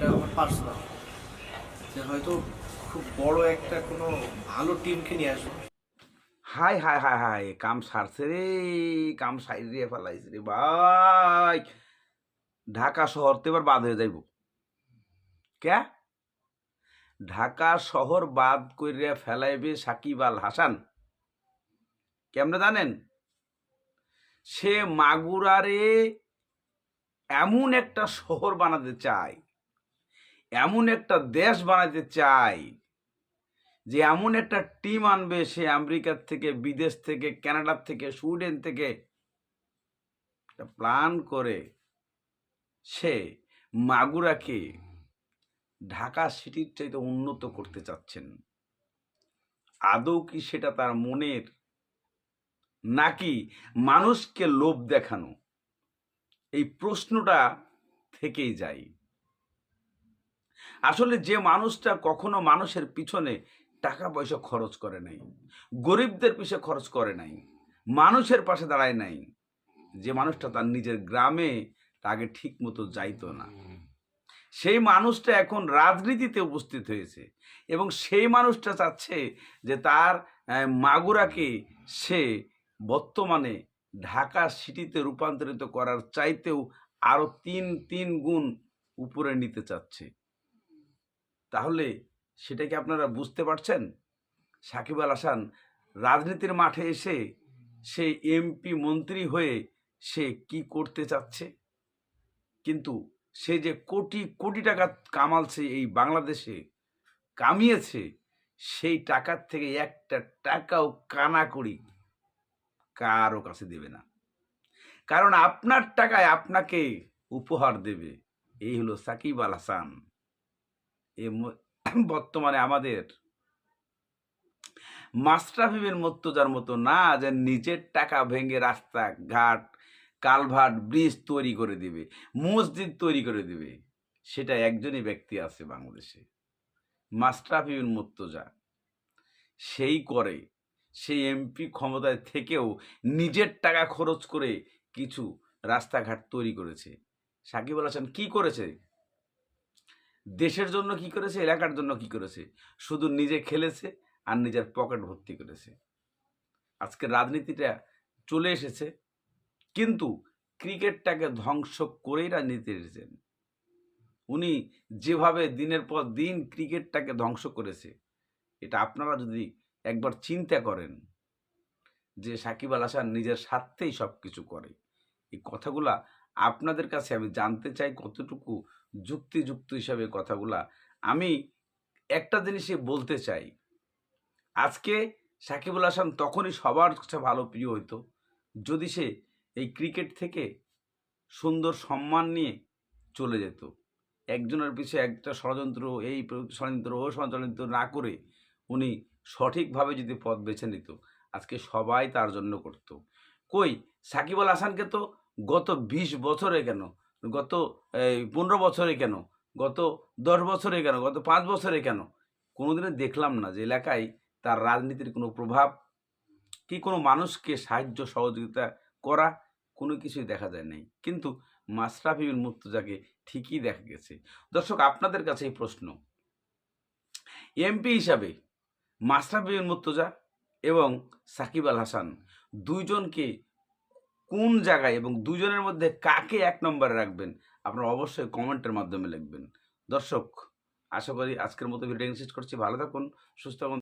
এটা আমার পার্সোনাল যে হয়তো খুব বড় একটা কোনো ভালো টিমকে নিয়ে আসব। হাই হাই হাই হাই, কাম সারছে রে, কাম দিয়ে ফেলাইছে রে ভাই। ঢাকা শহর তো এবার বাদ হয়ে যাইব। কে ঢাকা শহর বাদ করিয়া ফেলাইবে সাকিব আল হাসান। কেমনে জানেন? সে মাগুরারে এমন একটা শহর বানাতে চায় এমন একটা দেশ বানাতে চায় যে এমন একটা টিম আনবে সে আমেরিকার থেকে, বিদেশ থেকে, কানাডার থেকে, সুইডেন থেকে। প্ল্যান করে সে মাগুরাকে ঢাকা সিটির চাইতে উন্নত করতে চাচ্ছেন। আদৌ কি সেটা তার মনের নাকি মানুষকে লোভ দেখানো? এই প্রশ্নটা থেকেই যায়। আসলে যে মানুষটা কখনো মানুষের পিছনে টাকা পয়সা খরচ করে নাই, গরিবদের পিছে খরচ করে নাই, মানুষের পাশে দাঁড়ায় নাই, যে মানুষটা তার নিজের গ্রামে তাকে ঠিক মতো যাইতো না। সেই মানুষটা এখন রাজনীতিতে উপস্থিত হয়েছে এবং সেই মানুষটা চাচ্ছে যে তার মাগুরাকে সে বর্তমানে ঢাকা সিটিতে রূপান্তরিত করার চাইতেও আরও তিন তিন গুণ উপরে নিতে চাচ্ছে। তাহলে সেটা কি আপনারা বুঝতে পারছেন? সাকিব আল হাসান রাজনীতির মাঠে এসে সে এমপি মন্ত্রী হয়ে সে কি করতে চাচ্ছে? কিন্তু সে যে কোটি কোটি টাকা কামালছে এই বাংলাদেশে, কামিয়েছে, সেই টাকার থেকে একটা টাকাও কানা করি কারও কাছে দেবে না। কারণ আপনার টাকায় আপনাকে উপহার দেবে। এই হলো সাকিব আল হাসান। এ বর্তমানে আমাদের মাস্টারফিমের মর্তজার মতো না যে নিজের টাকা ভেঙে রাস্তা ঘাট কালভার্ট, ব্রিজ তৈরি করে দিবে, মসজিদ তৈরি করে দিবে, সেটা একজনই ব্যক্তি আছে বাংলাদেশে। মাস্টারফিমের মর্তজা। সেই করে, সেই এমপি ক্ষমতায় থেকেও নিজের টাকা খরচ করে কিছু রাস্তাঘাট তৈরি করেছে। সাকিব আল হাসান কী করেছে? দেশের জন্য কি করেছে, এলাকার জন্য কি করেছে? শুধু নিজে খেলেছে আর নিজের পকেট ভর্তি করেছে। আজকে রাজনীতিটা চলে এসেছে, কিন্তু ক্রিকেটটাকে ধ্বংস করেই রাজনীতি এসেছেন উনি যেভাবে দিনের পর দিন ক্রিকেটটাকে ধ্বংস করেছে, এটা আপনারা যদি একবার চিন্তা করেন যে সাকিব আল হাসান নিজের স্বার্থেই সব কিছু করে, এই কথাগুলা আপনাদের কাছে আমি জানতে চাই কতটুকু যুক্তিযুক্ত হিসাবে কথাগুলা। আমি একটা জিনিসই বলতে চাই। আজকে সাকিবুল হাসান তখনই সবার কাছে ভালো প্রিয় হইতো, যদি সে এই ক্রিকেট থেকে সুন্দর সম্মান নিয়ে চলে যেত। একজনের পিছিয়ে একটা ষড়যন্ত্র, এই ষড়যন্ত্র, ও ষড়যন্ত্র না করে উনি সঠিকভাবে যদি পথ বেছে নিত, আজকে সবাই তার জন্য করত। কই? সাকিব আল হাসানকে তো গত বিশ বছরে কেন? গত পনেরো বছরে কেন? গত দশ বছরে কেন? গত পাঁচ বছরে কেন? কোনোদিনও দেখলাম না যে এলাকায় তার রাজনীতির কোনো প্রভাব কি কোনো মানুষকে সাহায্য সহযোগিতা করা কোনো কিছুই দেখা যায় নাই। কিন্তু মাশরাফি বিন মুর্তজাকে ঠিকই দেখা গেছে। দর্শক, আপনাদের কাছে এই প্রশ্ন। এমপি হিসাবে মাশরাফি বিন মুর্তজা এবং সাকিব আল হাসান দুইজনকে কোন জায়গায় এবং দুজনের মধ্যে কাকে এক নম্বরে রাখবেন, আপনারা অবশ্যই কমেন্টের মাধ্যমে লিখবেন। দর্শক, আশা করি আজকের মতো ভিডিও শেষ করছি। ভালো থাকুন, সুস্থ